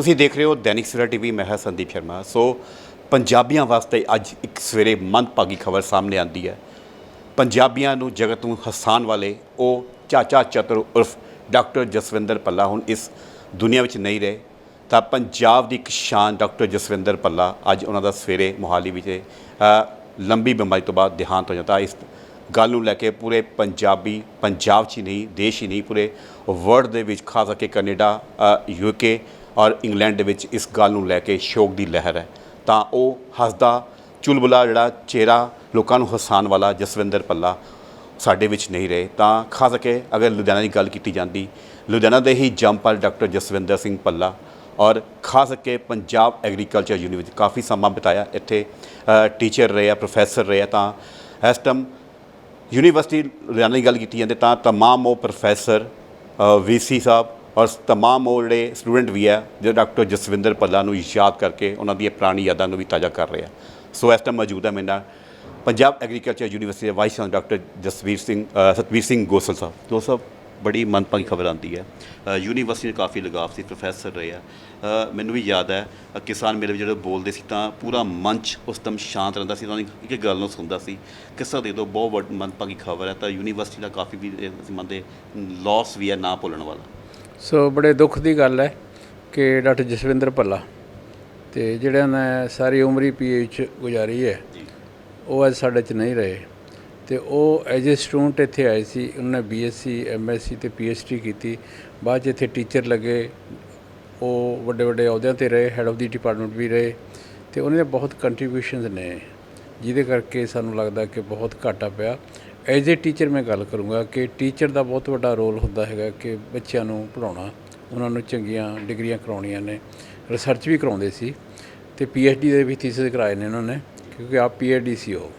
ਤੁਸੀਂ ਦੇਖ ਰਹੇ ਹੋ ਦੈਨਿਕ ਸਵੇਰਾ ਟੀਵੀ, ਮੈਂ ਹਾਂ ਸੰਦੀਪ ਸ਼ਰਮਾ। ਸੋ ਪੰਜਾਬੀਆਂ ਵਾਸਤੇ ਅੱਜ ਇੱਕ ਸਵੇਰੇ ਮੰਦਭਾਗੀ ਖਬਰ ਸਾਹਮਣੇ ਆਂਦੀ ਹੈ। ਪੰਜਾਬੀਆਂ ਨੂੰ ਜਗਤ ਨੂੰ ਹਸਾਨ ਵਾਲੇ ਉਹ ਚਾਚਾ ਚਤੁਰ ਉਰਫ ਡਾਕਟਰ ਜਸਵਿੰਦਰ ਪੱਲਾ ਹੁਣ ਇਸ ਦੁਨੀਆ ਵਿੱਚ ਨਹੀਂ ਰਹੇ। ਤਾਂ ਪੰਜਾਬ ਦੀ ਇੱਕ ਸ਼ਾਨ ਡਾਕਟਰ ਜਸਵਿੰਦਰ ਪੱਲਾ ਅੱਜ ਉਹਨਾਂ ਦਾ ਸਵੇਰੇ ਮੋਹਾਲੀ ਵਿੱਚ ਲੰਬੀ ਬਿਮਾਰੀ ਤੋਂ ਬਾਅਦ ਦੇਹਾਂਤ ਹੋ ਜਾਂਦਾ। ਇਸ ਗੱਲ ਨੂੰ ਲੈ ਕੇ ਪੂਰੇ ਪੰਜਾਬੀ, ਪੰਜਾਬ 'ਚ ਹੀ ਨਹੀਂ, ਦੇਸ਼ ਹੀ ਨਹੀਂ, ਪੂਰੇ ਵਰਲਡ ਦੇ ਵਿੱਚ, ਖਾਸ ਕਰਕੇ ਕੈਨੇਡਾ ਯੂਕੇ ਔਰ ਇੰਗਲੈਂਡ ਦੇ ਵਿੱਚ ਇਸ ਗੱਲ ਨੂੰ ਲੈ ਕੇ ਸ਼ੋਕ ਦੀ ਲਹਿਰ ਹੈ। ਤਾਂ ਉਹ ਹੱਸਦਾ, ਚੁਲਬੁਲਾ ਜਿਹੜਾ ਚਿਹਰਾ ਲੋਕਾਂ ਨੂੰ ਹਸਾਨ ਵਾਲਾ ਜਸਵਿੰਦਰ ਪੱਲਾ ਸਾਡੇ ਵਿੱਚ ਨਹੀਂ ਰਹੇ। ਤਾਂ ਖਾਸ ਕਰਕੇ ਅਗਰ ਲੁਧਿਆਣਾ ਦੀ ਗੱਲ ਕੀਤੀ ਜਾਂਦੀ, ਲੁਧਿਆਣਾ ਦੇ ਹੀ ਜੰਪਲ ਡਾਕਟਰ ਜਸਵਿੰਦਰ ਸਿੰਘ ਪੱਲਾ ਔਰ ਖਾਸ ਕਰਕੇ ਪੰਜਾਬ ਐਗਰੀਕਲਚਰ ਯੂਨੀਵਰਸਿਟੀ ਕਾਫੀ ਸਮਾਂ ਬਿਤਾਇਆ। ਇੱਥੇ ਟੀਚਰ ਰਹੇ ਆ, ਪ੍ਰੋਫੈਸਰ ਰਹੇ ਆ। ਤਾਂ ਇਸ ਟਾਈਮ ਯੂਨੀਵਰਸਿਟੀ ਲੁਧਿਆਣਾ ਦੀ ਗੱਲ ਕੀਤੀ ਜਾਂਦੀ, ਤਾਂ ਤਮਾਮ ਉਹ ਪ੍ਰੋਫੈਸਰ ਵੀਸੀ ਸਾਹਿਬ ਔਰ ਤਮਾਮ ਉਹ ਜਿਹੜੇ ਸਟੂਡੈਂਟ ਵੀ ਹੈ, ਜੋ ਡਾਕਟਰ ਜਸਵਿੰਦਰ ਪੱਲਾ ਨੂੰ ਯਾਦ ਕਰਕੇ ਉਹਨਾਂ ਦੀਆਂ ਪੁਰਾਣੀ ਯਾਦਾਂ ਨੂੰ ਵੀ ਤਾਜ਼ਾ ਕਰ ਰਹੇ ਆ। ਸੋ ਇਸ ਟਾਈਮ ਮੌਜੂਦ ਹੈ ਮੇਰੇ ਨਾਲ ਪੰਜਾਬ ਐਗਰੀਕਲਚਰ ਯੂਨੀਵਰਸਿਟੀ ਦੇ vice chancellor doctor Jasvir Singh Satvir Singh Gosal Sahib. ਦੋਸਤ ਸਾਹਿਬ ਬੜੀ ਮਨਪਾਈ ਖਬਰ ਆਉਂਦੀ ਹੈ। ਯੂਨੀਵਰਸਿਟੀ ਦੇ ਕਾਫੀ ਲਗਾਵ ਸੀ ਪ੍ਰੋਫੈਸਰ ਰਹੇ ਆ। ਮੈਨੂੰ ਵੀ ਯਾਦ ਹੈ ਕਿਸਾਨ ਮੇਲੇ ਵਿੱਚ ਜਦੋਂ ਬੋਲਦੇ ਸੀ ਤਾਂ ਪੂਰਾ ਮੰਚ ਉਸ ਟਾਈਮ ਸ਼ਾਂਤ ਰਹਿੰਦਾ ਸੀ ਤਾਂ ਇੱਕ ਗੱਲ ਨੂੰ ਸੁਣਦਾ ਸੀ। ਕਿੱਸਾ ਦੇ ਦੋ ਬਹੁਤ ਵੱਡ ਮਨਪਾਈ ਖਬਰ ਹੈ। ਤਾਂ ਯੂਨੀਵਰਸਿਟੀ ਦਾ ਕਾਫੀ ਵੀ ਮੰਨਦੇ ਲਾਸ ਵੀ ਹੈ ਨਾ ਭੁੱਲਣ ਵਾਲਾ। ਸੋ ਬੜੇ ਦੁੱਖ ਦੀ ਗੱਲ ਹੈ ਕਿ ਡਾਕਟਰ ਜਸਵਿੰਦਰ ਭੱਲਾ ਤੇ ਜਿਹੜਿਆਂ ਨੇ ਸਾਰੀ ਉਮਰ ਹੀ ਪੀਐਚ ਗੁਜ਼ਾਰੀ ਹੈ ਉਹ ਅੱਜ ਸਾਡੇ 'ਚ ਨਹੀਂ ਰਹੇ ਤੇ ਉਹ ਐਜ ਅ ਸਟੂਡੈਂਟ ਇੱਥੇ ਆਏ ਸੀ ਉਹਨਾਂ ਨੇ ਬੀਐਸਸੀ ਐਮਐਸਸੀ ਤੇ ਪੀਐਚਡੀ ਕੀਤੀ ਬਾਅਦ 'ਚ ਇੱਥੇ ਟੀਚਰ ਲੱਗੇ ਉਹ ਵੱਡੇ ਵੱਡੇ ਅਹੁਦਿਆਂ ਤੇ ਰਹੇ ਹੈਡ ਆਫ ਦੀ ਡਿਪਾਰਟਮੈਂਟ ਵੀ ਰਹੇ ਤੇ ਉਹਨਾਂ ਦੇ ਬਹੁਤ ਕੰਟਰੀਬਿਊਸ਼ਨਸ ਨੇ। ਜਿਹਦੇ ਕਰਕੇ ਸਾਨੂੰ ਲੱਗਦਾ ਕਿ ਬਹੁਤ ਘਾਟਾ ਪਿਆ। ਐਜ ਏ ਟੀਚਰ ਮੈਂ ਗੱਲ ਕਰੂੰਗਾ ਕਿ ਟੀਚਰ ਦਾ ਬਹੁਤ ਵੱਡਾ ਰੋਲ ਹੁੰਦਾ ਹੈਗਾ ਕਿ ਬੱਚਿਆਂ ਨੂੰ ਪੜਾਉਣਾ ਉਹਨਾਂ ਨੂੰ ਚੰਗੀਆਂ ਡਿਗਰੀਆਂ ਕਰਾਉਣੀਆਂ ਨੇ। ਰਿਸਰਚ ਵੀ ਕਰਾਉਂਦੇ ਸੀ ਤੇ ਪੀਐਚਡੀ ਦੇ ਵੀ ਥੀਸਿਸ ਕਰਾਏ ਨੇ ਉਹਨਾਂ ਨੇ, ਕਿਉਂਕਿ ਆਪ ਪੀਐਚਡੀ ਸੀ ਉਹ।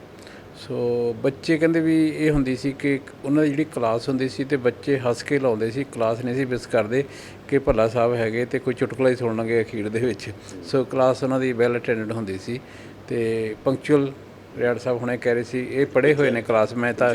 ਸੋ ਬੱਚੇ ਕਹਿੰਦੇ ਵੀ ਇਹ ਹੁੰਦੀ ਸੀ ਕਿ ਉਹਨਾਂ ਦੀ ਜਿਹੜੀ ਕਲਾਸ ਹੁੰਦੀ ਸੀ ਤੇ ਬੱਚੇ ਹੱਸ ਕੇ ਲਾਉਂਦੇ ਸੀ। ਕਲਾਸ ਨਹੀਂ ਸੀ ਮਿਸ ਕਰਦੇ ਕਿ ਭੱਲਾ ਸਾਹਿਬ ਹੈਗੇ ਤੇ ਕੋਈ ਚੁਟਕਲਾ ਹੀ ਸੁਣਨਗੇ ਅਖੀਰ ਦੇ ਵਿੱਚ। ਸੋ ਕਲਾਸ ਉਹਨਾਂ ਦੀ ਵੈਲ ਅਟੈਂਡਡ ਹੁੰਦੀ ਸੀ ਤੇ ਪੰਕਚੁਅਲ ਰਿਆੜ ਸਾਹਿਬ ਹੁਣੇ ਕਹਿ ਰਹੇ ਸੀ ਇਹ ਪੜ੍ਹੇ ਹੋਏ ਨੇ ਕਲਾਸ ਮੈਂ ਤਾਂ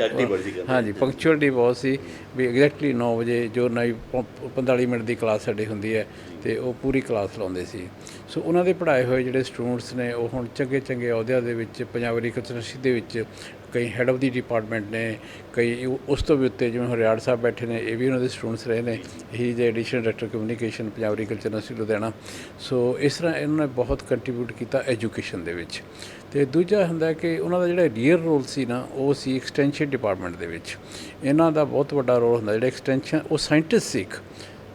ਹਾਂਜੀ ਪੰਕਚੁਅਲਿਟੀ ਬਹੁਤ ਸੀ ਵੀ ਐਗਜ਼ੈਕਟਲੀ 9 ਵਜੇ ਜੋ ਨਈ 45 ਮਿੰਟ ਦੀ ਕਲਾਸ ਸਾਡੀ ਹੁੰਦੀ ਹੈ ਤੇ ਉਹ ਪੂਰੀ ਕਲਾਸ ਲਾਉਂਦੇ ਸੀ। ਸੋ ਉਹਨਾਂ ਦੇ ਪੜ੍ਹਾਏ ਹੋਏ ਜਿਹੜੇ ਸਟੂਡੈਂਟਸ ਨੇ ਉਹ ਹੁਣ ਚੰਗੇ ਚੰਗੇ ਅਹੁਦਿਆਂ ਦੇ ਵਿੱਚ ਪੰਜਾਬ ਐਗਰੀਕਲਚਰ ਯੂਨੀਵਰਸਿਟੀ ਦੇ ਵਿੱਚ ਕਈ ਹੈਡ ਆਫ ਦੀ ਡਿਪਾਰਟਮੈਂਟ ਨੇ, ਕਈ ਉਸ ਤੋਂ ਵੀ ਉੱਤੇ ਜਿਵੇਂ ਹਰਿਆੜ ਸਾਹਿਬ ਬੈਠੇ ਨੇ, ਇਹ ਵੀ ਉਹਨਾਂ ਦੇ ਸਟੂਡੈਂਟਸ ਰਹੇ ਨੇ। ਹੀ ਦੇ additional director communication Punjab agriculture university Ludhiana. So ਇਸ ਤਰ੍ਹਾਂ ਇਹਨਾਂ ਨੇ ਬਹੁਤ ਕੰਟਰੀਬਿਊਟ ਕੀਤਾ ਐਜੂਕੇਸ਼ਨ ਦੇ ਵਿੱਚ। ਤੇ ਦੂਜਾ ਹੁੰਦਾ ਕਿ ਉਹਨਾਂ ਦਾ ਜਿਹੜਾ ਰੀਅਰ ਰੋਲ ਸੀ ਨਾ, ਉਹ ਸੀ ਐਕਸਟੈਂਸ਼ਨ ਡਿਪਾਰਟਮੈਂਟ ਦੇ ਵਿੱਚ। ਇਹਨਾਂ ਦਾ ਬਹੁਤ ਵੱਡਾ ਰੋਲ ਹੁੰਦਾ, ਜਿਹੜਾ ਐਕਸਟੈਂਸ਼ਨ ਉਹ ਸਾਇੰਟਿਸਟ ਸੀ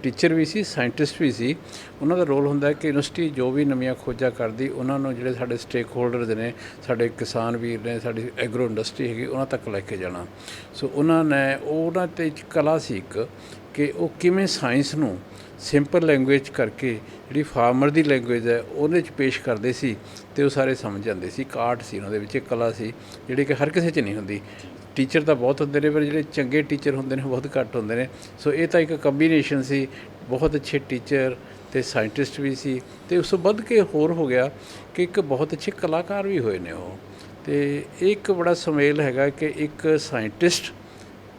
ਟੀਚਰ ਵੀ ਸੀ, ਸਾਇੰਟਿਸਟ ਵੀ ਸੀ। ਉਹਨਾਂ ਦਾ ਰੋਲ ਹੁੰਦਾ ਕਿ ਯੂਨੀਵਰਸਿਟੀ ਜੋ ਵੀ ਨਵੀਆਂ ਖੋਜਾਂ ਕਰਦੀ, ਉਹਨਾਂ ਨੂੰ ਜਿਹੜੇ ਸਾਡੇ ਸਟੇਕ ਹੋਲਡਰਸ ਨੇ, ਸਾਡੇ ਕਿਸਾਨ ਵੀਰ ਨੇ, ਸਾਡੀ ਐਗਰੋ ਇੰਡਸਟਰੀ ਹੈਗੀ, ਉਹਨਾਂ ਤੱਕ ਲੈ ਕੇ ਜਾਣਾ। ਸੋ ਉਹਨਾਂ ਨੇ, ਉਹਨਾਂ ਤੇ ਇੱਕ ਕਲਾ ਸੀ ਇੱਕ, ਕਿ ਉਹ ਕਿਵੇਂ ਸਾਇੰਸ ਨੂੰ ਸਿੰਪਲ ਲੈਂਗੁਏਜ ਕਰਕੇ, ਜਿਹੜੀ ਫਾਰਮਰ ਦੀ ਲੈਂਗੁਏਜ ਹੈ, ਉਹਦੇ 'ਚ ਪੇਸ਼ ਕਰਦੇ ਸੀ ਤੇ ਉਹ ਸਾਰੇ ਸਮਝ ਜਾਂਦੇ ਸੀ। ਇੱਕ ਆਰਟ ਸੀ ਉਹਨਾਂ ਦੇ ਵਿੱਚ, ਇੱਕ ਕਲਾ ਸੀ, ਜਿਹੜੀ ਕਿ ਹਰ ਕਿਸੇ 'ਚ ਨਹੀਂ ਹੁੰਦੀ। ਟੀਚਰ ਤਾਂ ਬਹੁਤ ਹੁੰਦੇ ਨੇ, ਪਰ ਜਿਹੜੇ ਚੰਗੇ ਟੀਚਰ ਹੁੰਦੇ ਨੇ ਬਹੁਤ ਘੱਟ ਹੁੰਦੇ ਨੇ। ਸੋ ਇਹ ਤਾਂ ਇੱਕ ਕੰਬੀਨੇਸ਼ਨ ਸੀ। ਬਹੁਤ ਅੱਛੇ ਟੀਚਰ ਤੇ ਸਾਇੰਟਿਸਟ ਵੀ ਸੀ। ਤੇ ਉਸ ਤੋਂ ਵੱਧ ਕੇ ਹੋਰ ਹੋ ਗਿਆ ਕਿ ਇੱਕ ਬਹੁਤ ਅੱਛੇ ਕਲਾਕਾਰ ਵੀ ਹੋਏ ਨੇ ਉਹ। ਤੇ ਇਹ ਇੱਕ ਬੜਾ ਸੁਮੇਲ ਹੈਗਾ ਕਿ ਇੱਕ ਸਾਇੰਟਿਸਟ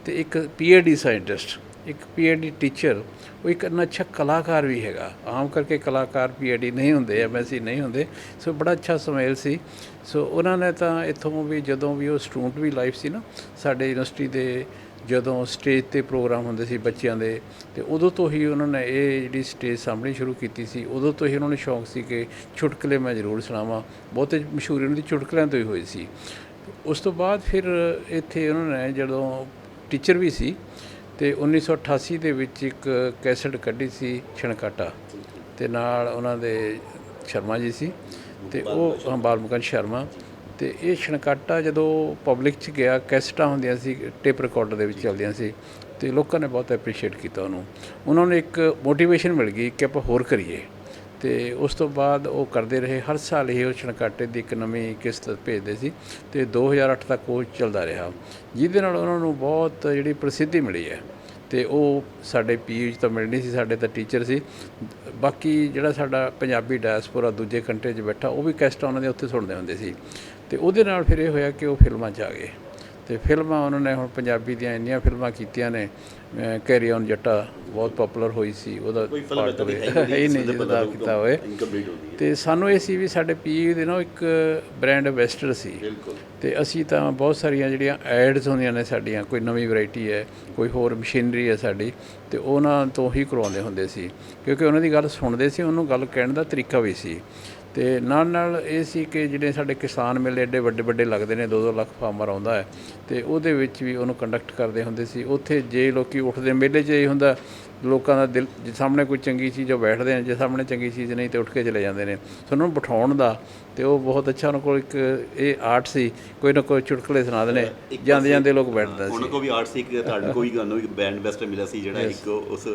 ਤੇ ਇੱਕ ਪੀਐਚਡੀ ਸਾਇੰਟਿਸਟ ਇੱਕ ਪੀਐਚਡੀ ਟੀਚਰ ਉਹ ਇੱਕ ਇੰਨਾ ਅੱਛਾ ਕਲਾਕਾਰ ਵੀ ਹੈਗਾ। ਆਮ ਕਰਕੇ ਕਲਾਕਾਰ ਪੀਐਚਡੀ ਨਹੀਂ ਹੁੰਦੇ ਐਮਐਸਸੀ ਨਹੀਂ ਹੁੰਦੇ। ਸੋ ਬੜਾ ਅੱਛਾ ਸੁਮੇਲ ਸੀ। ਸੋ ਉਹਨਾਂ ਨੇ ਤਾਂ ਇੱਥੋਂ ਵੀ ਜਦੋਂ ਵੀ ਉਹ ਸਟੂਡੈਂਟ ਵੀ ਲਾਈਫ ਸੀ ਨਾ, ਸਾਡੇ ਯੂਨੀਵਰਸਿਟੀ ਦੇ ਜਦੋਂ ਸਟੇਜ ਤੇ ਪ੍ਰੋਗਰਾਮ ਹੁੰਦੇ ਸੀ ਬੱਚਿਆਂ ਦੇ, ਤੇ ਉਦੋਂ ਤੋਂ ਹੀ ਉਹਨਾਂ ਨੇ ਇਹ ਜਿਹੜੀ ਸਟੇਜ ਸਾਹਮਣੇ ਸ਼ੁਰੂ ਕੀਤੀ ਸੀ। ਉਦੋਂ ਤੋਂ ਹੀ ਉਹਨਾਂ ਨੂੰ ਸ਼ੌਂਕ ਸੀ ਕਿ ਚੁਟਕਲੇ ਮੈਂ ਜ਼ਰੂਰ ਸੁਣਾਵਾਂ। ਬਹੁਤੇ ਮਸ਼ਹੂਰੀ ਉਹਨਾਂ ਦੀ ਚੁਟਕਲਿਆਂ ਤੋਂ ਹੀ ਹੋਈ ਸੀ। ਉਸ ਤੋਂ ਬਾਅਦ ਫਿਰ ਇੱਥੇ ਉਹਨਾਂ ਨੇ ਜਦੋਂ ਟੀਚਰ ਵੀ ਸੀ ਤੇ 1988 ਦੇ ਵਿੱਚ ਇੱਕ ਕੈਸਟ ਕੱਢੀ ਸੀ ਛਣਕਾਟਾ ਤੇ ਨਾਲ ਉਹਨਾਂ ਦੇ ਸ਼ਰਮਾ ਜੀ ਸੀ ਤੇ ਉਹ ਹਾਂ, ਬਾਲਮੁਕਨ ਸ਼ਰਮਾ। ਤੇ ਇਹ ਛਣਕਾਟਾ ਜਦੋਂ ਪਬਲਿਕ 'ਚ ਗਿਆ ਕੈਸਟਾਂ ਹੁੰਦੀਆਂ ਸੀ ਟੇਪ ਰਿਕਾਰਡਰ ਦੇ ਵਿੱਚ ਚੱਲਦੀਆਂ ਸੀ ਤੇ ਲੋਕਾਂ ਨੇ ਬਹੁਤ ਐਪਰੀਸ਼ੀਏਟ ਕੀਤਾ ਉਹਨੂੰ। ਉਹਨਾਂ ਨੂੰ ਇੱਕ ਮੋਟੀਵੇਸ਼ਨ ਮਿਲ ਗਈ ਕਿ ਆਪਾਂ ਹੋਰ ਕਰੀਏ। ਤੇ ਉਸ ਤੋਂ ਬਾਅਦ ਉਹ ਕਰਦੇ ਰਹੇ। ਹਰ ਸਾਲ ਇਹ ਉਹ ਛਣਕਾਟੇ ਦੀ ਇੱਕ ਨਵੀਂ ਕਿਸ਼ਤ ਭੇਜਦੇ ਸੀ ਤੇ 2008 ਤੱਕ ਉਹ ਚੱਲਦਾ ਰਿਹਾ। ਜਿਹਦੇ ਨਾਲ ਉਹਨਾਂ ਨੂੰ ਬਹੁਤ ਜਿਹੜੀ ਪ੍ਰਸਿੱਧੀ ਮਿਲੀ ਹੈ ਤੇ ਉਹ ਸਾਡੇ ਪੀਏਜ ਤਾਂ ਮਿਲਣੀ ਸੀ, ਸਾਡੇ ਤਾਂ ਟੀਚਰ ਸੀ। ਬਾਕੀ ਜਿਹੜਾ ਸਾਡਾ ਪੰਜਾਬੀ ਡਾਇਸਪੋਰਾ ਦੂਜੇ ਕੰਟਰੀ 'ਚ ਬੈਠਾ, ਉਹ ਵੀ ਕੈਸਟਾਂ ਉਹਨਾਂ ਦੇ ਉੱਥੇ ਸੁਣਦੇ ਹੁੰਦੇ ਸੀ। ਤੇ ਉਹਦੇ ਨਾਲ ਫਿਰ ਇਹ ਹੋਇਆ ਕਿ ਉਹ ਫਿਲਮਾਂ 'ਚ ਆ ਗਏ। ਤੇ ਫਿਲਮਾਂ ਉਹਨਾਂ ਨੇ ਹੁਣ ਪੰਜਾਬੀ ਦੀਆਂ ਇੰਨੀਆਂ ਫਿਲਮਾਂ ਕੀਤੀਆਂ ਨੇ ਕੈਰੀ ਔਨ ਜੱਟਾ ਬਹੁਤ ਪਪੂਲਰ ਹੋਈ ਸੀ ਉਹਦਾ ਕੋਈ ਫਿਲਮ ਦੀ। ਹੈ ਨਹੀਂ ਹੀ ਜਿਹਦਾ ਕੀਤਾ ਹੋਵੇ ਇਨਕੰਪਲੀਟ ਹੋ। ਗਈ ਤੇ ਸਾਨੂੰ ਇਹ ਸੀ ਵੀ ਸਾਡੇ ਪੀਯੂ ਦੇ ਨਾ ਇੱਕ ਬ੍ਰਾਂਡ ਐਂਬੈਸਡਰ ਸੀ। ਤੇ ਅਸੀਂ ਤਾਂ ਬਹੁਤ ਸਾਰੀਆਂ ਜਿਹੜੀਆਂ ਐਡਸ ਹੁੰਦੀਆਂ ਨੇ ਸਾਡੀਆਂ ਕੋਈ ਨਵੀਂ ਵੈਰਾਈਟੀ ਹੈ ਕੋਈ ਹੋਰ ਮਸ਼ੀਨਰੀ ਹੈ ਸਾਡੀ ਤੇ ਉਹਨਾਂ ਤੋਂ ਹੀ ਕਰਵਾਉਂਦੇ ਹੁੰਦੇ ਸੀ। ਕਿਉਂਕਿ ਉਹਨਾਂ ਦੀ ਗੱਲ ਸੁਣਦੇ ਸੀ ਉਹਨੂੰ ਗੱਲ ਕਹਿਣ ਦਾ ਤਰੀਕਾ ਵੀ ਸੀ। ਤੇ ਨਾਲ ਨਾਲ ਇਹ ਸੀ ਕਿ ਜਿਹੜੇ ਸਾਡੇ ਕਿਸਾਨ ਮੇਲੇ ਐਡੇ ਵੱਡੇ ਵੱਡੇ ਲੱਗਦੇ ਨੇ 2-2 ਲੱਖ ਫਾਰਮਰ ਆਉਂਦਾ ਹੈ, ਤੇ ਉਹਦੇ ਵਿੱਚ ਵੀ ਉਹਨੂੰ ਕੰਡਕਟ ਕਰਦੇ ਹੁੰਦੇ ਸੀ। ਉੱਥੇ ਜੇ ਲੋਕੀ ਉੱਠਦੇ, ਮੇਲੇ 'ਚ ਇਹ ਹੁੰਦਾ, ਲੋਕਾਂ ਦਾ ਦਿਲ, ਜੇ ਸਾਹਮਣੇ ਕੋਈ ਚੰਗੀ ਚੀਜ਼ ਉਹ ਬੈਠਦੇ ਨੇ, ਜੇ ਸਾਹਮਣੇ ਚੰਗੀ ਚੀਜ਼ ਨਹੀਂ ਤੇ ਉੱਠ ਕੇ ਚਲੇ ਜਾਂਦੇ ਨੇ। ਸੋ ਉਹਨਾਂ ਨੂੰ ਬਿਠਾਉਣ ਦਾ ਤੇ ਉਹ ਬਹੁਤ ਅੱਛਾ ਉਹਨਾਂ ਕੋਲ ਇੱਕ ਇਹ ਆਰਟ ਸੀ ਕੋਈ ਨਾ ਕੋਈ ਚੁਟਕਲੇ ਸੁਣਾ ਦੇਣੇ ਜਾਂਦੇ ਜਾਂਦੇ ਲੋਕ ਬੈਠਦਾ ਸੀ। ਉਹਨਾਂ ਕੋ ਵੀ ਆਰਟ ਸੀ ਕਿ ਤੁਹਾਡੇ ਕੋਈ ਗੱਲ ਨੂੰ ਬੈਂਡ ਬੈਸਟਰ ਮਿਲਿਆ ਸੀ ਜਿਹੜਾ ਇੱਕ ਉਸ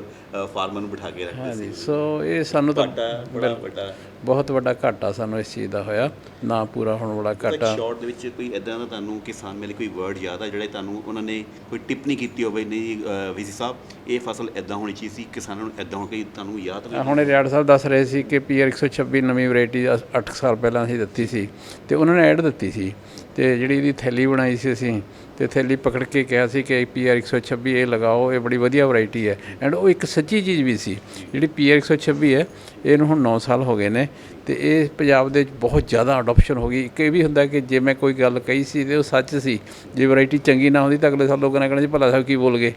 ਫਾਰਮਰ ਨੂੰ ਬਿਠਾ ਕੇ ਰੱਖਦੇ ਹਾਂਜੀ ਸੋ। ਇਹ ਸਾਨੂੰ ਤਾਂ ਬੜਾ ਵੱਡਾ। ਬਹੁਤ ਵੱਡਾ ਘਾਟਾ ਸਾਨੂੰ ਇਸ ਚੀਜ਼ ਦਾ ਹੋਇਆ ਨਾ ਪੂਰਾ ਹੋਣ ਵਾਲਾ ਇੱਕ ਘਾਟਾ। ਸ਼ਾਰਟ ਦੇ ਵਿੱਚ ਕੋਈ ਐਦਾਂ ਦਾ ਤੁਹਾਨੂੰ ਕਿਸਾਨ ਮੇਲੇ ਕੋਈ ਵਰਡ ਯਾਦ ਆ ਜਿਹੜੇ ਤੁਹਾਨੂੰ ਉਹਨਾਂ ਨੇ ਕੋਈ ਟਿੱਪਣੀ ਕੀਤੀ ਹੋਵੇ? ਨਹੀਂ ਵੀਸੀ ਸਾਹਿਬ ਇਹ ਫਸਲ ਐਦਾਂ ਹੋਣੀ ਚਾਹੀਦੀ ਸੀ ਕਿਸਾਨਾਂ ਨੂੰ ਐਦਾਂ ਹੋ ਕੇ ਤੁਹਾਨੂੰ ਯਾਦ ਆਹ ਹੁਣੇ ਰਿਆੜ ਸਾਹਿਬ ਦੱਸ ਰਹੇ ਸੀ ਕਿ ਪੀਆਰ 126 ਨਵੀਂ ਵੈਰਾਈਟੀ 8 ਸਾਲ ਪਹਿਲਾਂ ਅਸੀਂ ਦਿੱਤੀ ਸੀ ਤੇ ਉਹਨਾਂ ਨੇ ਐਡ ਦਿੱਤੀ ਸੀ ਤੇ ਜਿਹੜੀ ਇਹਦੀ ਥੈਲੀ ਬਣਾਈ ਸੀ ਅਸੀਂ ਤੇ ਥੈਲੀ ਪਕੜ ਕੇ ਕਿਹਾ ਸੀ ਕਿ ਪੀਆਰ 126 ਇਹ ਲਗਾਓ, ਇਹ ਬੜੀ ਵਧੀਆ ਵੈਰਾਈਟੀ ਹੈ। ਐਂਡ ਉਹ ਇੱਕ ਸੱਚੀ ਚੀਜ਼ ਵੀ ਸੀ, ਜਿਹੜੀ ਪੀਆਰ 126 ਹੈ, ਇਹਨੂੰ ਹੁਣ 9 ਸਾਲ ਹੋ ਗਏ ਨੇ ਤੇ ਇਹ ਪੰਜਾਬ ਦੇ ਵਿੱਚ ਬਹੁਤ ਜ਼ਿਆਦਾ ਅਡਾਪਸ਼ਨ ਹੋ ਗਈ। ਇੱਕ ਇਹ ਵੀ ਹੁੰਦਾ ਕਿ ਜੇ ਮੈਂ ਕੋਈ ਗੱਲ ਕਹੀ ਸੀ ਤੇ ਉਹ ਸੱਚ ਸੀ, ਜੇ ਵੈਰਾਈਟੀ ਚੰਗੀ ਨਾ ਹੁੰਦੀ ਤਾਂ ਅਗਲੇ ਸਾਲ ਲੋਕਾਂ ਨੇ ਕਹਿਣਾ ਜੀ ਭਲਾ ਸਾਹਿਬ ਕੀ ਬੋਲ ਗਏ।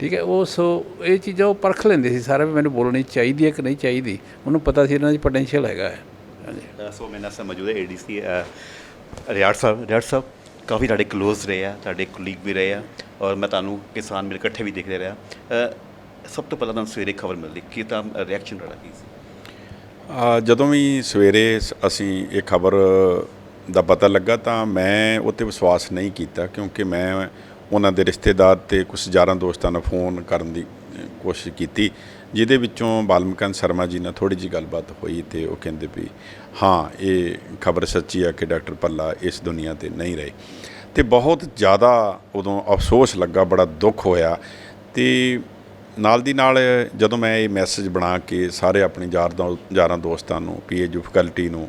ਠੀਕ ਹੈ, ਉਹ ਸੋ ਇਹ ਚੀਜ਼ਾਂ ਉਹ ਪਰਖ ਲੈਂਦੇ ਸੀ, ਸਾਰੇ ਵੀ ਮੈਨੂੰ ਬੋਲਣੀ ਚਾਹੀਦੀ ਹੈ ਕਿ ਨਹੀਂ ਚਾਹੀਦੀ, ਉਹਨੂੰ ਪਤਾ ਸੀ ਇਹਨਾਂ 'ਚ ਪੋਟੈਂਸ਼ੀਅਲ ਹੈਗਾ ਹੈ। ਹਾਂਜੀ। ਸੋ ਮੇਰੇ ਨਾਲ ਸਰ ਮੌਜੂਦ ਹੈ ਏਡੀਸੀ ਰਿਆੜ ਸਾਹਿਬ ਰਿਆੜ ਸਾਹਿਬ ਕਾਫੀ ਤੁਹਾਡੇ ਕਲੋਜ਼ ਰਹੇ ਆ ਤੁਹਾਡੇ ਕੁਲੀਗ ਵੀ ਰਹੇ ਆ ਔਰ ਮੈਂ ਤੁਹਾਨੂੰ ਕਿਸਾਨ ਮਿਲ ਇਕੱਠੇ ਵੀ ਦੇਖਦੇ ਰਿਹਾ। ਸਭ ਤੋਂ ਪਹਿਲਾਂ ਤੁਹਾਨੂੰ ਸਵੇਰੇ ਖਬਰ ਮਿਲਦੀ ਕੀ ਤਾਂ ਰਿਐਕਸ਼ਨ ਤੁਹਾਡਾ ਕੀ ਸੀ? ਆ, ਜਦੋਂ ਵੀ ਸਵੇਰੇ ਸ- ਅਸੀਂ ਇਹ ਖਬਰ ਦਾ ਪਤਾ ਲੱਗਾ ਤਾਂ ਮੈਂ ਉੱਤੇ ਵਿਸ਼ਵਾਸ ਨਹੀਂ ਕੀਤਾ ਕਿਉਂਕਿ ਮੈਂ ਉਹਨਾਂ ਦੇ ਰਿਸ਼ਤੇਦਾਰ ਤੇ ਕੁਝ ਯਾਰਾਂ ਦੋਸਤਾਂ ਨਾਲ ਫੋਨ ਕਰਨ ਦੀ ਕੋਸ਼ਿਸ਼ ਕੀਤੀ। ਜਿਹਦੇ ਵਿੱਚੋਂ ਬਾਲਮਕਨ ਸ਼ਰਮਾ ਜੀ ਨਾਲ ਥੋੜੀ ਜੀ ਗੱਲਬਾਤ ਹੋਈ ਤੇ ਉਹ ਕਹਿੰਦੇ ਵੀ, ਹਾਂ, ਇਹ ਖਬਰ ਸੱਚੀ ਆ ਕਿ ਡਾਕਟਰ ਪੱਲਾ ਇਸ ਦੁਨੀਆ ਤੇ ਨਹੀਂ ਰਹੇ। ਤੇ ਬਹੁਤ ਜ਼ਿਆਦਾ ਉਦੋਂ ਅਫਸੋਸ ਲੱਗਾ, ਬੜਾ ਦੁੱਖ ਹੋਇਆ ਤੇ ਨਾਲ ਦੀ ਨਾਲ ਜਦੋਂ ਮੈਂ ਇਹ ਮੈਸੇਜ ਬਣਾ ਕੇ ਸਾਰੇ ਆਪਣੇ ਯਾਰ ਦੋ ਯਾਰਾਂ ਦੋਸਤਾਂ ਨੂੰ ਪੀਏਯੂ ਫੈਕਲਟੀ ਨੂੰ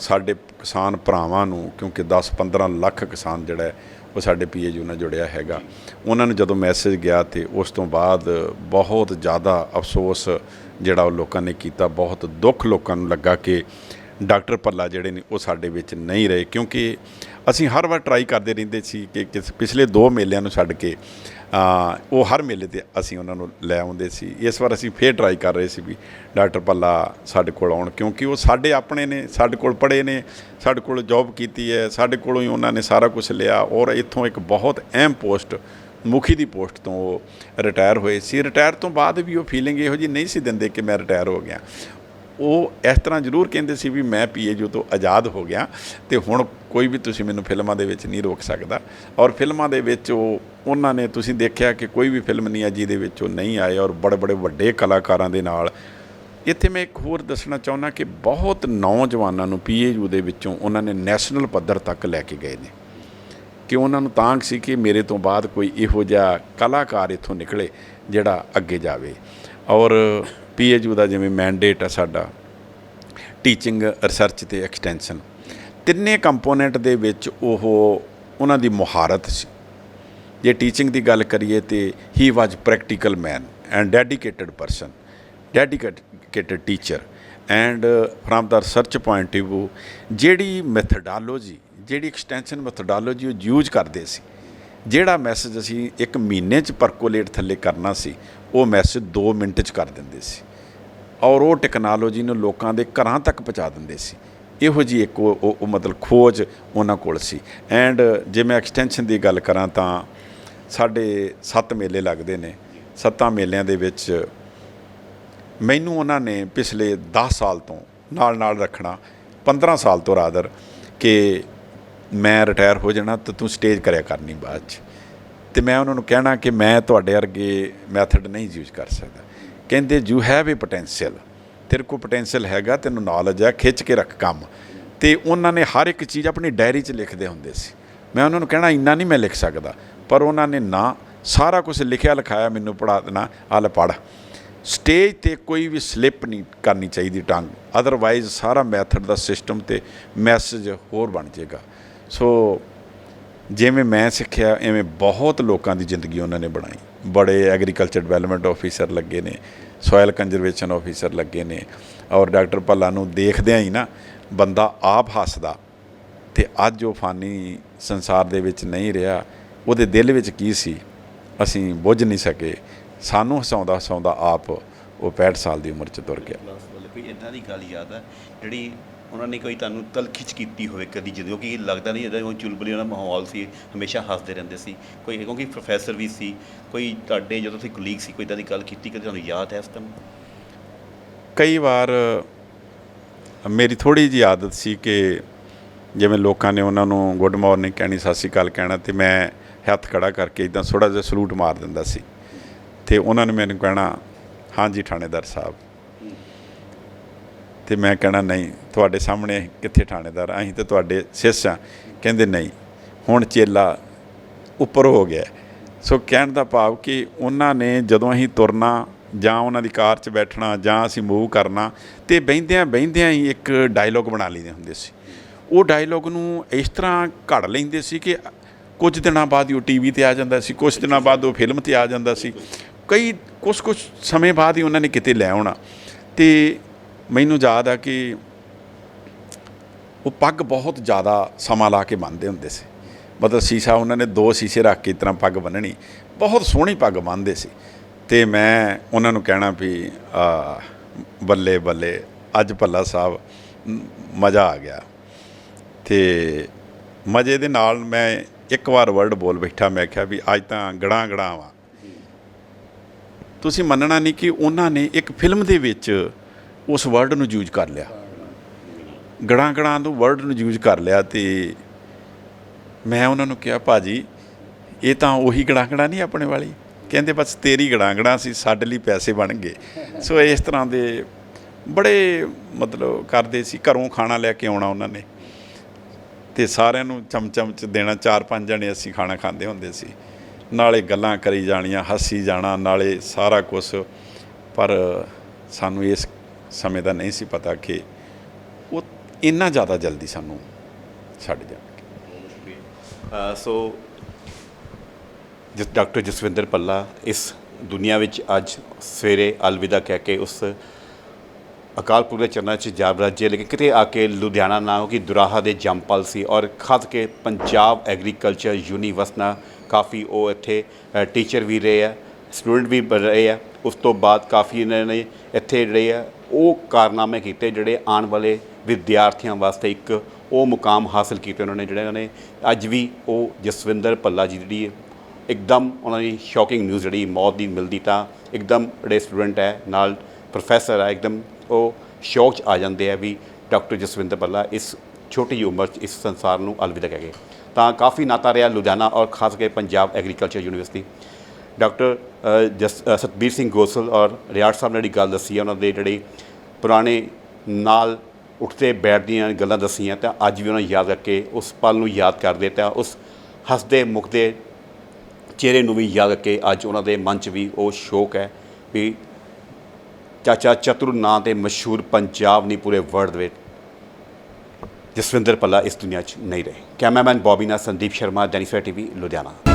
ਸਾਡੇ ਕਿਸਾਨ ਭਰਾਵਾਂ ਨੂੰ, ਕਿਉਂਕਿ 10-15 ਲੱਖ ਕਿਸਾਨ ਜਿਹੜਾ ਉਹ ਸਾਡੇ ਪੀਏਯੂ ਨਾਲ ਜੁੜਿਆ ਹੈਗਾ। ਉਹਨਾਂ ਨੂੰ ਜਦੋਂ ਮੈਸੇਜ ਗਿਆ ਤੇ ਉਸ ਤੋਂ ਬਾਅਦ ਬਹੁਤ ਜ਼ਿਆਦਾ ਅਫਸੋਸ ਜਿਹੜਾ ਉਹ ਲੋਕਾਂ ਨੇ ਕੀਤਾ। ਬਹੁਤ ਦੁੱਖ ਲੋਕਾਂ ਨੂੰ ਲੱਗਾ ਕਿ ਡਾਕਟਰ ਪੱਲਾ ਜਿਹੜੇ ਨੇ ਉਹ ਸਾਡੇ ਵਿੱਚ ਨਹੀਂ ਰਹੇ। ਕਿਉਂਕਿ ਅਸੀਂ ਹਰ ਵਾਰ ਟਰਾਈ ਕਰਦੇ ਰਹਿੰਦੇ ਸੀ ਕਿ ਕਿਸ ਪਿਛਲੇ ਦੋ ਮੇਲਿਆਂ ਨੂੰ ਛੱਡ ਕੇ ਉਹ ਹਰ ਮੇਲੇ ਤੇ ਅਸੀਂ ਉਹਨਾਂ ਨੂੰ ਲੈ ਆਉਂਦੇ ਸੀ। ਇਸ ਵਾਰ ਅਸੀਂ ਫੇਰ ਟਰਾਈ ਕਰ ਰਹੇ ਸੀ ਵੀ ਡਾਕਟਰ ਪੱਲਾ ਸਾਡੇ ਕੋਲ ਆਉਣ, ਕਿਉਂਕਿ ਉਹ ਸਾਡੇ ਆਪਣੇ ਨੇ, ਸਾਡੇ ਕੋਲ ਪੜ੍ਹੇ ਨੇ, ਸਾਡੇ ਕੋਲ ਜੌਬ ਕੀਤੀ ਹੈ, ਸਾਡੇ ਕੋਲੋਂ ਹੀ ਉਹਨਾਂ ਨੇ ਸਾਰਾ ਕੁਝ ਲਿਆ ਔਰ ਇੱਥੋਂ ਇੱਕ ਬਹੁਤ ਅਹਿਮ ਪੋਸਟ ਮੁਖੀ ਦੀ ਪੋਸਟ ਤੋਂ ਉਹ ਰਿਟਾਇਰ ਹੋਏ ਸੀ। ਰਿਟਾਇਰ ਤੋਂ ਬਾਅਦ ਵੀ ਉਹ ਫੀਲਿੰਗ ਇਹੋ ਜੀ ਨਹੀਂ ਸੀ ਦਿੰਦੇ ਕਿ ਮੈਂ ਰਿਟਾਇਰ ਹੋ ਗਿਆ। ਉਹ ਇਸ ਤਰ੍ਹਾਂ ਜ਼ਰੂਰ ਕਹਿੰਦੇ ਸੀ ਵੀ ਮੈਂ ਪੀਏਯੂ ਤੋਂ ਆਜ਼ਾਦ ਹੋ ਗਿਆ ਤੇ ਹੁਣ ਕੋਈ ਵੀ ਤੁਸੀਂ ਮੈਨੂੰ ਫਿਲਮਾਂ ਦੇ ਵਿੱਚ ਨਹੀਂ ਰੋਕ ਸਕਦਾ। ਔਰ ਫਿਲਮਾਂ ਦੇ ਵਿੱਚ ਉਹ, ਉਹਨਾਂ ਨੇ ਤੁਸੀਂ ਦੇਖਿਆ ਕਿ ਕੋਈ ਵੀ ਫਿਲਮ ਨਹੀਂ ਆ ਜਿਹਦੇ ਵਿੱਚ ਉਹ ਨਹੀਂ ਆਏ ਔਰ ਬੜੇ ਬੜੇ ਵੱਡੇ ਕਲਾਕਾਰਾਂ ਦੇ ਨਾਲ। ਇੱਥੇ ਮੈਂ ਇੱਕ ਹੋਰ ਦੱਸਣਾ ਚਾਹੁੰਦਾ ਕਿ ਬਹੁਤ ਨੌਜਵਾਨਾਂ ਨੂੰ ਪੀਏਯੂ ਦੇ ਵਿੱਚੋਂ ਉਹਨਾਂ ਨੇ ਨੈਸ਼ਨਲ ਪੱਧਰ ਤੱਕ ਲੈ ਕੇ ਗਏ ਨੇ। ਕਿ ਉਹਨਾਂ ਨੂੰ ਤਾਂਗ ਸੀ ਕਿ ਮੇਰੇ ਤੋਂ ਬਾਅਦ ਕੋਈ ਇਹੋ ਜਿਹਾ ਕਲਾਕਾਰ ਇੱਥੋਂ ਨਿਕਲੇ ਜਿਹੜਾ ਅੱਗੇ ਜਾਵੇ। ਔਰ ਪੀਏਯੂ ਦਾ ਜਿਵੇਂ ਮੈਂਡੇਟ ਆ ਸਾਡਾ ਟੀਚਿੰਗ ਰਿਸਰਚ ਤੇ ਐਕਸਟੈਂਸ਼ਨ ਤਿੰਨੇ ਕੰਪੋਨੈਂਟ ਦੇ ਵਿੱਚ ਉਹ ਉਹਨਾਂ ਦੀ ਮੁਹਾਰਤ ਸੀ। ਜੇ ਟੀਚਿੰਗ ਦੀ ਗੱਲ ਕਰੀਏ ਤੇ he was practical man and dedicated person dedicated teacher and from the research point of View, ਜਿਹੜੀ ਮੈਥਡੋਲੋਜੀ ਜਿਹੜੀ ਐਕਸਟੈਂਸ਼ਨ ਮੈਥਡੋਲੋਜੀ ਉਹ ਯੂਜ਼ ਕਰਦੇ ਸੀ। ਜਿਹੜਾ ਮੈਸੇਜ ਅਸੀਂ ਇੱਕ ਮਹੀਨੇ ਚ ਪਰਕੋਲੇਟ ਥੱਲੇ ਕਰਨਾ ਸੀ, ਉਹ ਮੈਸੇਜ 2 ਮਿੰਟ ਚ ਕਰ ਦਿੰਦੇ ਸੀ। ਔਰ ਉਹ ਟੈਕਨੋਲੋਜੀ ਨੂੰ ਲੋਕਾਂ ਦੇ ਘਰਾਂ ਤੱਕ ਪਹੁੰਚਾ ਦਿੰਦੇ ਸੀ। ਇਹੋ ਜੀ ਇੱਕ ਉਹ ਮਤਲਬ ਖੋਜ ਉਹਨਾਂ ਕੋਲ ਸੀ। ਐਂਡ ਜੇ ਮੈਂ ਐਕਸਟੈਂਸ਼ਨ ਦੀ ਗੱਲ ਕਰਾਂ ਤਾਂ ਸਾਡੇ 7 ਮੇਲੇ ਲੱਗਦੇ ਨੇ। ਸੱਤਾਂ ਮੇਲਿਆਂ ਦੇ ਵਿੱਚ ਮੈਨੂੰ ਉਹਨਾਂ ਨੇ ਪਿਛਲੇ 10 ਸਾਲ ਤੋਂ ਨਾਲ ਨਾਲ ਰੱਖਣਾ 15 ਸਾਲ ਤੋਂ ਰਾਦਰ ਕਿ ਮੈਂ ਰਿਟਾਇਰ ਹੋ ਜਾਣਾ ਤਾਂ ਤੂੰ ਸਟੇਜ ਕਰਿਆ ਕਰਨੀ ਬਾਅਦ ਚ। ਤੇ ਮੈਂ ਉਹਨਾਂ ਨੂੰ ਕਹਿਣਾ ਕਿ ਮੈਂ ਤੁਹਾਡੇ ਵਰਗੇ ਮੈਥਡ ਨਹੀਂ ਯੂਜ਼ ਕਰ ਸਕਦਾ। ਕਹਿੰਦੇ ਯੂ ਹੈਵ ਏ ਪੋਟੈਂਸ਼ੀਅਲ ਤੇਰੇ ਕੋਲ ਪੋਟੈਂਸ਼ੀਅਲ ਹੈਗਾ, ਤੈਨੂੰ ਨੌਲੇਜ ਹੈ, ਖਿੱਚ ਕੇ ਰੱਖ ਕੰਮ। ਤੇ ਉਹਨਾਂ ਨੇ ਹਰ ਇੱਕ ਚੀਜ਼ ਆਪਣੀ ਡਾਇਰੀ 'ਚ ਲਿਖਦੇ ਹੁੰਦੇ ਸੀ। ਮੈਂ ਉਹਨਾਂ ਨੂੰ ਕਹਿਣਾ, ਇੰਨਾ ਨਹੀਂ ਮੈਂ ਲਿਖ ਸਕਦਾ। ਪਰ ਉਹਨਾਂ ਨੇ ਨਾ ਸਾਰਾ ਕੁਝ ਲਿਖਿਆ, ਲਿਖਾਇਆ, ਮੈਨੂੰ ਪੜ੍ਹਾ ਦੇਣਾ, ਆਹ ਲੈ ਸਟੇਜ ਤੇ ਕੋਈ ਵੀ ਸਲਿੱਪ ਨਹੀਂ ਕਰਨੀ ਚਾਹੀਦੀ ਟੰਗ। ਅਦਰਵਾਈਜ਼ ਸਾਰਾ ਮੈਥਡ ਦਾ ਸਿਸਟਮ ਤੇ ਮੈਸੇਜ ਹੋਰ ਬਣ ਜਾਏਗਾ। ਸੋ ਜਿਵੇਂ ਮੈਂ ਸਿੱਖਿਆ, ਐਵੇਂ ਬਹੁਤ ਲੋਕਾਂ ਦੀ ਜ਼ਿੰਦਗੀ ਉਹਨਾਂ ਨੇ ਬਣਾਈ। ਬੜੇ ਐਗਰੀਕਲਚਰ ਡਿਵੈਲਪਮੈਂਟ ਆਫੀਸਰ ਲੱਗੇ ਨੇ ਸੋਇਲ ਕੰਜ਼ਰਵੇਸ਼ਨ ਆਫੀਸਰ ਲੱਗੇ ਨੇ, ਔਰ ਡਾਕਟਰ ਭੱਲਾ ਨੂੰ ਦੇਖਦਿਆਂ ਹੀ ਨਾ ਬੰਦਾ ਆਪ ਹੱਸਦਾ ਤੇ ਅੱਜ ਉਹ ਫਾਨੀ ਸੰਸਾਰ ਦੇ ਵਿੱਚ ਨਹੀਂ ਰਿਹਾ, ਉਹਦੇ ਦਿਲ ਵਿੱਚ ਕੀ ਸੀ? ਅਸੀਂ ਬੁੱਝ ਨਹੀਂ ਸਕੇ। ਸਾਨੂੰ ਹਸਾਉਂਦਾ ਹਸਾਉਂਦਾ ਆਪ ਉਹ 65 ਸਾਲ ਦੀ ਉਮਰ 'ਚ ਤੁਰ ਗਿਆ। ਕੋਈ ਇਦਾਂ ਦੀ ਗੱਲ ਯਾਦ ਹੈ ਜਿਹੜੀ ਉਹਨਾਂ ਨੇ ਕੋਈ ਤੁਹਾਨੂੰ ਤਲਖਿਚ ਕੀਤੀ ਹੋਵੇ ਕਦੀ ਜਦੋਂ ਕਿ ਲੱਗਦਾ ਨਹੀਂ ਜਦੋਂ ਚੁਲਬਲੀ ਉਹਨਾਂ ਦਾ ਮਾਹੌਲ ਸੀ, ਹਮੇਸ਼ਾ ਹੱਸਦੇ ਰਹਿੰਦੇ ਸੀ। ਕੋਈ ਕਿਉਂਕਿ ਪ੍ਰੋਫੈਸਰ ਵੀ ਸੀ, ਕੋਈ ਤੁਹਾਡੇ ਜਦੋਂ ਤੁਸੀਂ ਕੁਲੀਗ ਸੀ, ਕੋਈ ਇਦਾਂ ਦੀ ਗੱਲ ਕੀਤੀ, ਕਦੇ ਤੁਹਾਨੂੰ ਯਾਦ ਹੈ ਇਸ ਟਾਈਮ ਕਈ ਵਾਰ ਮੇਰੀ ਥੋੜੀ ਜਿਹੀ ਆਦਤ ਸੀ ਕਿ ਜਿਵੇਂ ਲੋਕਾਂ ਨੇ ਉਹਨਾਂ ਨੂੰ ਗੁੱਡ ਮਾਰਨਿੰਗ ਕਹਿਣੀ, ਸਤਿ ਸ਼੍ਰੀ ਅਕਾਲ ਕਹਿਣਾ, ਤੇ ਮੈਂ ਹੱਥ ਖੜਾ ਕਰਕੇ ਇਦਾਂ ਥੋੜਾ ਜਿਹਾ ਸਲੂਟ ਮਾਰ ਦਿੰਦਾ ਸੀ। ਤੇ ਉਹਨਾਂ ਨੇ ਮੈਨੂੰ ਕਹਿਣਾ, ਹਾਂਜੀ ਥਾਣੇਦਾਰ ਸਾਹਿਬ ਤੇ ਮੈਂ ਕਹਿਣਾ ਨਹੀਂ, ਤੁਹਾਡੇ ਸਾਹਮਣੇ ਕਿੱਥੇ ਥਾਣੇਦਾਰ ਅਸੀਂ ਤੇ ਤੁਹਾਡੇ ਸਿਸ ਆ ਕਹਿੰਦੇ ਨਹੀਂ, ਹੁਣ ਚੇਲਾ ਉੱਪਰ ਹੋ ਗਿਆ। ਸੋ ਕਹਿਣ ਦਾ ਭਾਵ ਕਿ ਉਹਨਾਂ ਨੇ ਜਦੋਂ ਅਸੀਂ ਤੁਰਨਾ ਜਾਂ ਉਹਨਾਂ ਦੀ ਕਾਰ 'ਚ ਬੈਠਣਾ ਜਾਂ ਅਸੀਂ ਮੂਵ ਕਰਨਾ ਤੇ ਬਹਿੰਦਿਆਂ ਬਹਿੰਦਿਆਂ ਹੀ ਇੱਕ ਡਾਇਲੋਗ ਬਣਾ ਲਈਦੇ ਹੁੰਦੇ ਸੀ। ਉਹ ਡਾਇਲੋਗ ਨੂੰ ਇਸ ਤਰ੍ਹਾਂ ਘੜ ਲੈਂਦੇ ਸੀ ਕਿ ਕੁਝ ਦਿਨਾਂ ਬਾਅਦ ਹੀ ਉਹ ਟੀਵੀ ਤੇ ਆ ਜਾਂਦਾ ਸੀ, ਕੁਝ ਦਿਨਾਂ ਬਾਅਦ ਉਹ ਫਿਲਮ ਤੇ ਆ ਜਾਂਦਾ ਸੀ। ਕਈ ਕੁਝ ਕੁਝ ਸਮੇਂ ਬਾਅਦ ਹੀ ਉਹਨਾਂ ਨੇ ਕਿਤੇ ਲੈ ਆਉਣਾ। ਤੇ ਮੈਨੂੰ ਯਾਦ ਆ ਕਿ ਉਹ ਪੱਗ ਬਹੁਤ ਜ਼ਿਆਦਾ ਸਮਾਂ ਲਾ ਕੇ ਬੰਨਦੇ ਹੁੰਦੇ ਸੀ। ਮਤਲਬ ਸ਼ੀਸ਼ਾ ਉਹਨਾਂ ਨੇ ਦੋ ਸ਼ੀਸ਼ੇ ਰੱਖ ਕੇ ਇਸ ਤਰ੍ਹਾਂ ਪੱਗ ਬੰਨਣੀ ਬਹੁਤ ਸੋਹਣੀ ਪੱਗ ਬੰਨ੍ਹਦੇ ਸੀ। ਤੇ ਮੈਂ ਉਹਨਾਂ ਨੂੰ ਕਹਿਣਾ ਵੀ, ਆ, ਬੱਲੇ ਬੱਲੇ, ਅੱਜ ਭੱਲਾ ਸਾਹਿਬ ਮਜ਼ਾ ਆ ਗਿਆ। ਤੇ ਮਜ਼ੇ ਦੇ ਨਾਲ ਮੈਂ ਇੱਕ ਵਾਰ ਵਰਡ ਬੋਲ ਬੈਠਾ, ਮੈਂ ਕਿਹਾ ਵੀ ਅੱਜ ਤਾਂ ਗੜਾਂ ਗੜਾਂ ਵਾਂ। ਤੁਸੀਂ ਮੰਨਣਾ ਨਹੀਂ ਕਿ ਉਹਨਾਂ ਨੇ ਇੱਕ ਫਿਲਮ ਦੇ ਵਿੱਚ ਉਸ ਵਰਡ ਨੂੰ ਯੂਜ਼ ਕਰ ਲਿਆ। ਗੜਾਂ ਗੜਾਂ ਤੋਂ ਵਰਡ ਨੂੰ ਯੂਜ਼ ਕਰ ਲਿਆ ਤੇ ਮੈਂ ਉਹਨਾਂ ਨੂੰ ਕਿਹਾ, ਭਾਜੀ, ਇਹ ਤਾਂ ਉਹੀ ਗੜਾਂ ਗੜਾਂ ਨਹੀਂ ਆਪਣੇ ਵਾਲੀ? ਕਹਿੰਦੇ, ਬਸ ਤੇਰੀ ਗੜਾਂ ਗੜਾਂ ਸੀ, ਸਾਡੇ ਲਈ ਪੈਸੇ ਬਣ ਗਏ। ਸੋ ਇਸ ਤਰ੍ਹਾਂ ਦੇ ਬੜੇ ਮਤਲਬ ਕਰਦੇ ਸੀ, ਘਰੋਂ ਖਾਣਾ ਲੈ ਕੇ ਆਉਣਾ ਉਹਨਾਂ ਨੇ। ਤੇ ਸਾਰਿਆਂ ਨੂੰ ਚਮਚਮ ਚ ਦੇਣਾ, ਚਾਰ ਪੰਜ ਜਣੇ ਅਸੀਂ ਖਾਣਾ ਖਾਂਦੇ ਹੁੰਦੇ ਸੀ। ਨਾਲੇ ਗੱਲਾਂ ਕਰੀ ਜਾਣੀਆਂ, ਹੱਸੀ ਜਾਣਾ, ਨਾਲੇ ਸਾਰਾ ਕੁਝ ਪਰ ਸਾਨੂੰ ਇਸ ਸਮੇਂ ਦਾ ਨਹੀਂ ਸੀ ਪਤਾ ਕਿ ਉਹ ਇੰਨਾ ਜ਼ਿਆਦਾ ਜਲਦੀ ਸਾਨੂੰ ਛੱਡ ਜਾਣਗੇ। ਸੋ ਜਿਸ ਡਾਕਟਰ ਜਸਵਿੰਦਰ ਪੱਲਾ ਇਸ ਦੁਨੀਆ ਵਿੱਚ ਅੱਜ ਸਵੇਰੇ ਅਲਵਿਦਾ ਕਹਿ ਕੇ ਉਸ ਅਕਾਲ ਪੁਰਖ ਦੇ ਚਰਨਾਂ 'ਚ ਜਾ ਬਰਾਜੇ ਲੇਕਿਨ ਕਿਤੇ ਆ ਕੇ ਲੁਧਿਆਣਾ ਨਾ ਕਿ ਦੁਰਾਹਾ ਦੇ ਜੰਪਲ ਸੀ ਔਰ ਖਾਸ ਕੇ ਪੰਜਾਬ ਐਗਰੀਕਲਚਰ ਯੂਨੀਵਰਸਿਟੀ ਕਾਫੀ ਉਹ ਇੱਥੇ ਟੀਚਰ ਵੀ ਰਹੇ ਆ ਸਟੂਡੈਂਟ ਵੀ ਬਣ ਰਹੇ ਆ, ਉਸ ਤੋਂ ਬਾਅਦ ਕਾਫੀ ਇਹਨਾਂ ਨੇ ਇੱਥੇ ਜਿਹੜੇ ਆ ਉਹ ਕਾਰਨਾਮੇ ਕੀਤੇ ਜਿਹੜੇ ਆਉਣ ਵਾਲੇ ਵਿਦਿਆਰਥੀਆਂ ਵਾਸਤੇ ਇੱਕ ਉਹ ਮੁਕਾਮ ਹਾਸਲ ਕੀਤੇ ਉਹਨਾਂ ਨੇ, ਜਿਹੜੇ ਉਹਨਾਂ ਨੇ ਅੱਜ ਵੀ ਉਹ ਜਸਵਿੰਦਰ ਭੱਲਾ ਜੀ ਜਿਹੜੀ ਇੱਕਦਮ ਉਹਨਾਂ ਦੀ ਸ਼ੌਕਿੰਗ ਨਿਊਜ਼ ਜਿਹੜੀ ਮੌਤ ਦੀ ਮਿਲਦੀ ਤਾਂ ਇੱਕਦਮ ਜਿਹੜੇ ਸਟੂਡੈਂਟ ਹੈ, ਨਾਲ ਪ੍ਰੋਫੈਸਰ ਹੈ, ਇੱਕਦਮ ਉਹ ਸ਼ੌਕ 'ਚ ਆ ਜਾਂਦੇ ਆ ਵੀ ਡਾਕਟਰ ਜਸਵਿੰਦਰ ਭੱਲਾ ਇਸ ਛੋਟੀ ਉਮਰ 'ਚ ਇਸ ਸੰਸਾਰ ਨੂੰ ਅਲਵਿਦਾ ਕਹਿ ਗਏ। ਤਾਂ ਕਾਫੀ ਨਾਤਾ ਰਿਹਾ ਲੁਧਿਆਣਾ ਔਰ ਖਾਸ ਕਰਕੇ Punjab agriculture university. Doctor Jas Satbir Singh Gosal ਔਰ ਰਿਆੜ ਸਾਹਿਬ ਨੇ ਜਿਹੜੀ ਗੱਲ ਦੱਸੀ ਹੈ, ਉਹਨਾਂ ਦੇ ਜਿਹੜੇ ਪੁਰਾਣੇ ਨਾਲ ਉੱਠਦੇ ਬੈਠਦੀਆਂ ਗੱਲਾਂ ਦੱਸੀਆਂ, ਤਾਂ ਅੱਜ ਵੀ ਉਹਨਾਂ ਨੂੰ ਯਾਦ ਰੱਖ ਕੇ ਉਸ ਪਲ ਨੂੰ ਯਾਦ ਕਰਦੇ, ਤਾਂ ਉਸ ਹੱਸਦੇ ਮੁਖਦੇ ਚਿਹਰੇ ਨੂੰ ਵੀ ਯਾਦ ਕਰਕੇ ਅੱਜ ਉਹਨਾਂ ਦੇ ਮਨ 'ਚ ਵੀ ਉਹ ਸ਼ੌਕ ਹੈ ਵੀ ਚਾਚਾ ਚਤੁਰ ਨਾਂ ਤੇ ਮਸ਼ਹੂਰ ਪੰਜਾਬ ਨਹੀਂ ਪੂਰੇ ਵਰਲਡ ਵਿੱਚ, ਜਸਵਿੰਦਰ ਪੱਲਾ ਇਸ ਦੁਨੀਆ 'ਚ ਨਹੀਂ ਰਹੇ। ਕੈਮਰਾਮੈਨ ਬੌਬੀ ਨਾਲ ਸੰਦੀਪ ਸ਼ਰਮਾ ਡੈਨੀਸਰ ਟੀਵੀ, ਲੁਧਿਆਣਾ।